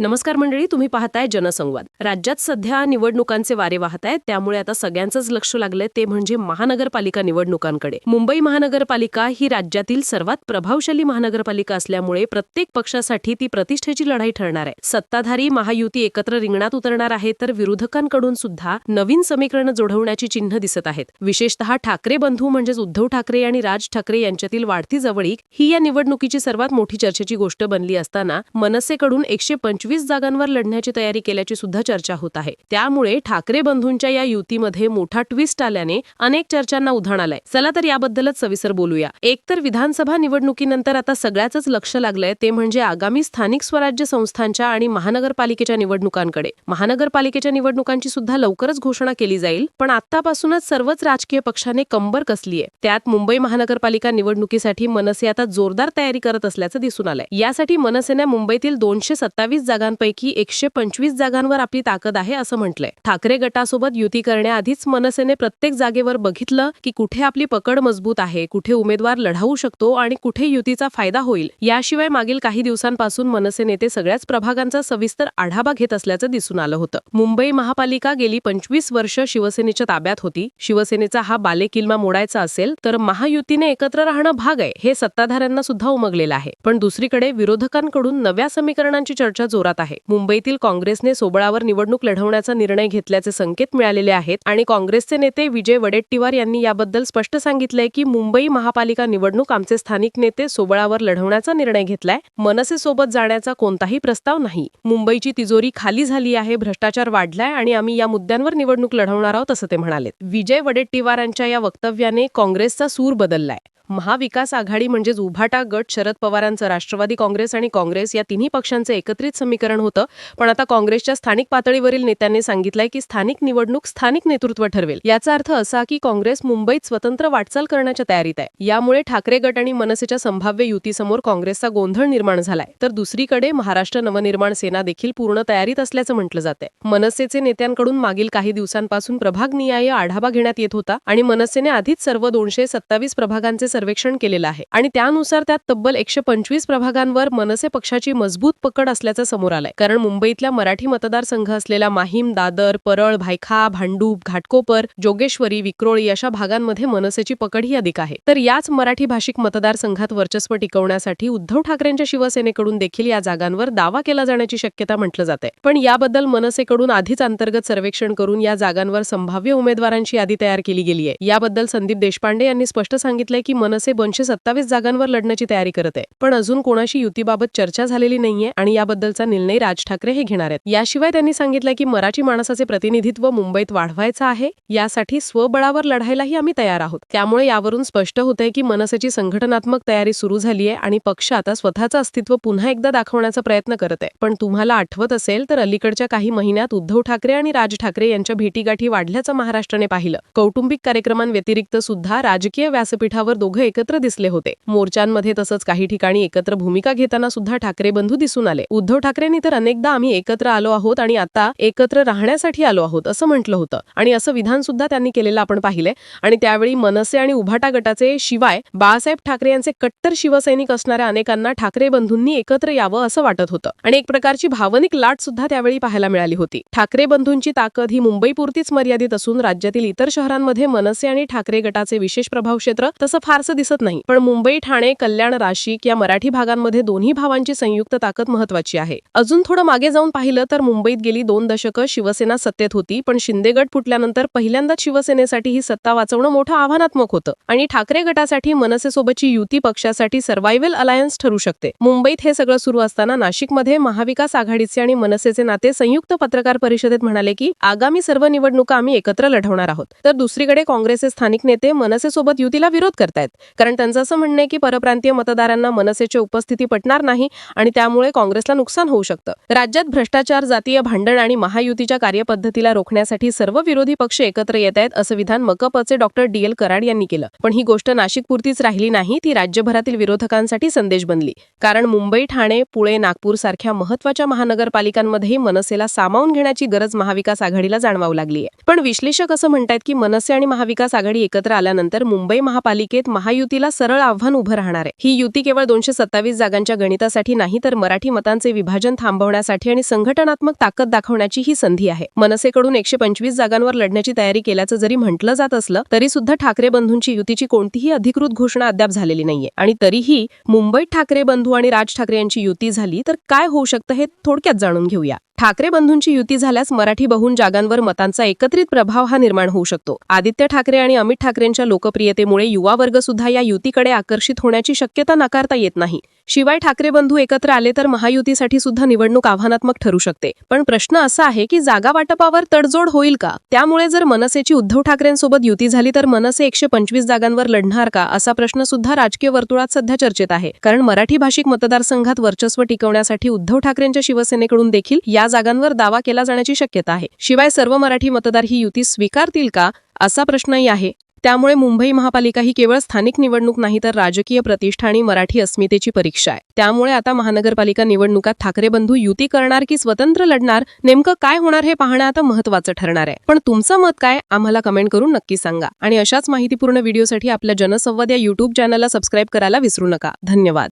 नमस्कार मंडळी तुम्ही पाहताय जनसंवाद. राज्यात सध्या निवडणुकांचे वारे वाहत आहेत त्यामुळे आता सगळ्यांचंच लक्ष लागलंय ते म्हणजे महानगरपालिका निवडणुकांकडे. मुंबई महानगरपालिका ही राज्यातील सर्वात प्रभावशाली महानगरपालिका असल्यामुळे प्रत्येक पक्षासाठी ती प्रतिष्ठेची लढाई ठरणार आहे. सत्ताधारी महायुती एकत्र रिंगणात उतरणार आहे तर विरोधकांकडून सुद्धा नवीन समीकरणं जोडवण्याची चिन्ह दिसत आहेत. विशेषतः ठाकरे बंधू म्हणजेच उद्धव ठाकरे आणि राज ठाकरे यांच्यातील वाढती जवळीक ही या निवडणुकीची सर्वात मोठी चर्चेची गोष्ट बनली असताना मनसेकडून एकशे पंचवीस जागांवर लढण्याची तयारी केल्याची सुद्धा चर्चा होत आहे. त्यामुळे ठाकरे बंधूंच्या या युतीमध्ये मोठा ट्विस्ट आल्याने अनेक चर्चांना उधाण आलंय. चला तर याबद्दलच सविस्तर बोलूया. एकतर विधानसभा निवडणुकीनंतर आता सगळ्याच लक्ष लागलंय ते म्हणजे आगामी स्थानिक स्वराज्य संस्थांच्या आणि महानगरपालिकेच्या निवडणुकांकडे. महानगरपालिकेच्या निवडणुकांची सुद्धा लवकरच घोषणा केली जाईल पण आतापासूनच सर्वच राजकीय पक्षाने कंबर कसली आहे त्यात मुंबई महानगरपालिका निवडणुकीसाठी मनसे आता जोरदार तयारी करत असल्याचं दिसून आलंय. यासाठी मनसेने मुंबईतील दोनशे सत्तावीस जागांपैकी एकशे पंचवीस जागांवर आपली ताकद आहे असं म्हटलंय. ठाकरे गटासोबत युती करण्याआधीच मनसेने प्रत्येक जागेवर बघितलं की कुठे आपली पकड मजबूत आहे कुठे उमेदवार लढावू शकतो आणि कुठे युतीचा फायदा होईल. याशिवाय मागील काही दिवसांपासून मनसे नेते सगळ्याच प्रभागांचा सविस्तर आढावा घेत असल्याचं दिसून आलं होतं. मुंबई महापालिका गेली पंचवीस वर्ष शिवसेनेच्या ताब्यात होती. शिवसेनेचा हा बालेकिल्मा मोडायचा असेल तर महायुतीने एकत्र राहणं भाग आहे हे सत्ताधाऱ्यांना सुद्धा उमगलेलं आहे. पण दुसरीकडे विरोधकांकडून नव्या समीकरणांची चर्चा जोरात आहे. मुंबईतील काँग्रेसने सोबळावर निवडणूक लढवण्याचा निर्णय घेतल्याचे संकेत मिळालेले आहेत आणि काँग्रेसचे नेते विजय वडेट्टीवार यांनी याबद्दल स्पष्ट सांगितलंय की मुंबई महापालिका निवडणूक आमचे स्थानिक नेते सोबळावर लढवण्याचा निर्णय घेतलाय. मनसेसोबत जाण्याचा कोणताही प्रस्ताव नाही. मुंबईची तिजोरी खाली झाली आहे भ्रष्टाचार वाढलाय आणि आम्ही या मुद्द्यांवर निवडणूक लढवणार आहोत असं ते म्हणाले विजय वडेट्टीवारांच्या या वक्तव्याने काँग्रेसचा सूर बदललाय. महाविकास आघाडी म्हणजेच उभाटा गट शरद पवारांचं राष्ट्रवादी काँग्रेस आणि काँग्रेस या तिन्ही पक्षांचं एकत्रित समीकरण होतं. पण आता काँग्रेसच्या स्थानिक पातळीवरील नेत्यांनी सांगितलंय की स्थानिक निवडणूक स्थानिक नेतृत्व ठरवेल. याचा अर्थ असा की काँग्रेस मुंबईत स्वतंत्र वाटचाल करण्याच्या तयारीत आहे. यामुळे ठाकरे गट आणि मनसेच्या संभाव्य युतीसमोर काँग्रेसचा गोंधळ निर्माण झालाय. तर दुसरीकडे महाराष्ट्र नवनिर्माण सेना देखील पूर्ण तयारीत असल्याचं म्हटलं जातंय. मनसेचे नेत्यांकडून मागील काही दिवसांपासून प्रभागनिहाय आढावा घेण्यात येत होता आणि मनसेने आधीच सर्व दोनशे सत्तावीस प्रभागांचे सर्वेक्षण केलेलं आहे. आणि त्यानुसार त्यात तब्बल एकशे पंचवीस प्रभागांवर मनसे पक्षाची मजबूत पकड असल्याचं समोर आलंय. कारण मुंबईतल्या मराठी मतदारसंघ असलेला माहीम दादर परळ भायखा भांडूप घाटकोपर जोगेश्वरी विक्रोळी अशा भागांमध्ये मनसेची पकड ही अधिक आहे. तर याच मराठी भाषिक मतदारसंघात वर्चस्व टिकवण्यासाठी उद्धव ठाकरेंच्या शिवसेनेकडून देखील या जागांवर दावा केला जाण्याची शक्यता म्हटलं जाते पण याबद्दल मनसेकडून आधीच अंतर्गत सर्वेक्षण करून या जागांवर संभाव्य उमेदवारांची यादी तयार केली गेली आहे याबद्दल संदीप देशपांडे यांनी स्पष्ट सांगितलंय की मनसे दोनशे सत्तावीस जागांवर लढण्याची तयारी करत आहे. पण अजून कोणाशी युतीबाबत चर्चा झालेली नाहीये आणि याबद्दलचा निर्णय राज ठाकरे हे घेणार आहेत. याशिवाय त्यांनी सांगितलं की मराठी माणसाचे प्रतिनिधित्व मुंबईत वाढवायचं आहे. यासाठी स्वबळावर लढायलाही आम्ही तयार आहोत. त्यामुळे यावरून स्पष्ट होतंय की मनसेची संघटनात्मक तयारी सुरू झाली आहे आणि पक्ष आता स्वतःचं अस्तित्व पुन्हा एकदा दाखवण्याचा प्रयत्न करत आहे. पण तुम्हाला आठवत असेल तर अलीकडच्या काही महिन्यात उद्धव ठाकरे आणि राज ठाकरे यांच्या भेटीगाठी वाढल्याचं महाराष्ट्राने पाहिलं. कौटुंबिक कार्यक्रमांव्यतिरिक्त सुद्धा राजकीय व्यासपीठावर दोघं एकत्र दिसले होते. मोर्चांमध्ये तसंच काही ठिकाणी एकत्र भूमिका घेताना सुद्धा ठाकरे बंधू दिसून आले. उद्धव ठाकरेंनी तर अनेकदा आम्ही एकत्र आलो आहोत आणि आता एकत्र राहण्यासाठी आलो आहोत असं म्हटलं होतं. आणि असं विधान सुद्धा त्यांनी केलेलं आपण पाहिले आणि त्यावेळी मनसे आणि उभाटा गटाचे शिवाय बाळासाहेब ठाकरे यांचे कट्टर शिवसैनिक असणाऱ्या अनेकांना ठाकरे बंधूंनी एकत्र यावं असं वाटत होतं. आणि एक प्रकारची भावनिक लाट सुद्धा त्यावेळी पाहायला मिळाली होती. ठाकरे बंधूंची ताकद ही मुंबईपुरतीच मर्यादित असून राज्यातील इतर शहरांमध्ये मनसे आणि ठाकरे गटाचे विशेष प्रभाव क्षेत्र तसं फारसं दिसत नाही. पण मुंबई ठाणे कल्याण राशिक या मराठी भागांमध्ये दोन्ही भावांची संयुक्त ताकद महत्वाची आहे. अजून थोडं मागे जाऊन पाहिलं तर मुंबईत गेली दोन दशकं शिवसेना सत्तेत होती पण शिंदे गट फुटल्यानंतर पहिल्यांदाच शिवसेनेसाठी ही सत्ता वाचवणं मोठं आव्हानात्मक होतं आणि ठाकरे गटासाठी मनसेसोबतची युती पक्षासाठी सर्व्हायव्हल अलायन्स ठरू शकते. मुंबईत हे सगळं सुरू असताना नाशिकमध्ये महाविकास आघाडीचे आणि मनसेचे नाते संयुक्त पत्रकार परिषदेत म्हणाले की आगामी सर्व निवडणुका आम्ही एकत्र लढवणार आहोत. तर दुसरीकडे काँग्रेसचे स्थानिक नेते मनसेसोबत युतीला विरोध करतायत. कारण त्यांचं असं म्हणणं आहे की परप्रांतीय मतदारांना मनसेची उपस्थिती पटणार नाही आणि त्यामुळे काँग्रेसला नुकसान होऊ शकतं. राज्यात भ्रष्टाचार जातीय भांडण आणि महायुतीच्या कार्यपद्धतीला रोखण्यासाठी सर्व विरोधी पक्ष एकत्र येत आहेत असं विधान मकपचे डॉक्टर डी. एल. कराड यांनी केलं. पण ही गोष्ट नाशिकपुरतीच राहिली नाही ती राज्यभरातील विरोधकांसाठी संदेश बनली. कारण मुंबई ठाणे पुणे नागपूर सारख्या महत्त्वाच्या महानगरपालिकांमध्येही मनसेला सामावून घेण्याची गरज महाविकास आघाडीला जाणवावू लागली आहे पण विश्लेषक असं म्हणतात की मनसे आणि महाविकास आघाडी एकत्र आल्यानंतर मुंबई महापालिकेत महायुतीला सरळ आव्हान उभं राहणार आहे. ही युती केवळ दोनशे सत्तावीस जागांच्या गणितासाठी नाही तर मराठी मतांचे विभाजन थांबवण्यासाठी आणि संघटनात्मक ताकद दाखवण्याची ही संधी आहे. मनसेकडून एकशे पंचवीस जागांवर लढण्याची तयारी केल्याचं जरी म्हटलं जात असलं तरी सुद्धा ठाकरे बंधूंची युतीची कोणतीही अधिकृत घोषणा अद्याप झालेली नाहीये. आणि तरीही मुंबईत ठाकरे बंधू आणि राज ठाकरे यांची युती झाली तर काय होऊ शकतं हे थोडक्यात जाणून घेऊया. ठाकरे बंधूंची युती झाल्यास मराठी बहुन जागांवर मतांचा एकत्रित प्रभाव हा निर्माण होऊ शकतो. आदित्य ठाकरे आणि अमित ठाकरेंच्या लोकप्रियतेमुळे युवा वर्ग सुद्धा या युतीकडे आकर्षित होण्याची शक्यता नाकारता येत नाही. शिवाय ठाकरे बंधू एकत्र आले तर महायुतीसाठी सुद्धा निवडणूक आव्हानात्मक ठरू शकते. पण प्रश्न असा आहे की जागा वाटपावर तडजोड होईल का? त्यामुळे जर मनसेची उद्धव ठाकरेंसोबत युती झाली तर मनसे एकशे पंचवीस जागांवर लढणार का? असा प्रश्न सुद्धा राजकीय वर्तुळात सध्या चर्चेत आहे. कारण मराठी भाषिक मतदारसंघात वर्चस्व टिकवण्यासाठी उद्धव ठाकरेंच्या शिवसेनेकडून देखील या जागांवर दावा केला जाण्याची शक्यता आहे. शिवाय सर्व मराठी मतदार ही युती स्वीकारतील का? असा प्रश्नही आहे. त्यामुळे मुंबई महापालिका ही केवळ स्थानिक निवडणूक नाही तर राजकीय प्रतिष्ठा आणि मराठी अस्मितेची परीक्षा आहे. त्यामुळे आता महानगरपालिका निवडणुकात ठाकरे बंधू युती करणार की स्वतंत्र लढणार नेमकं काय होणार हे पाहणं आता महत्वाचं ठरणार आहे. पण तुमचं मत काय? आम्हाला कमेंट करून नक्की सांगा. आणि अशाच माहितीपूर्ण व्हिडिओसाठी आपल्या जनसंवाद या युट्यूब चॅनलला सबस्क्राईब करायला विसरू नका. धन्यवाद.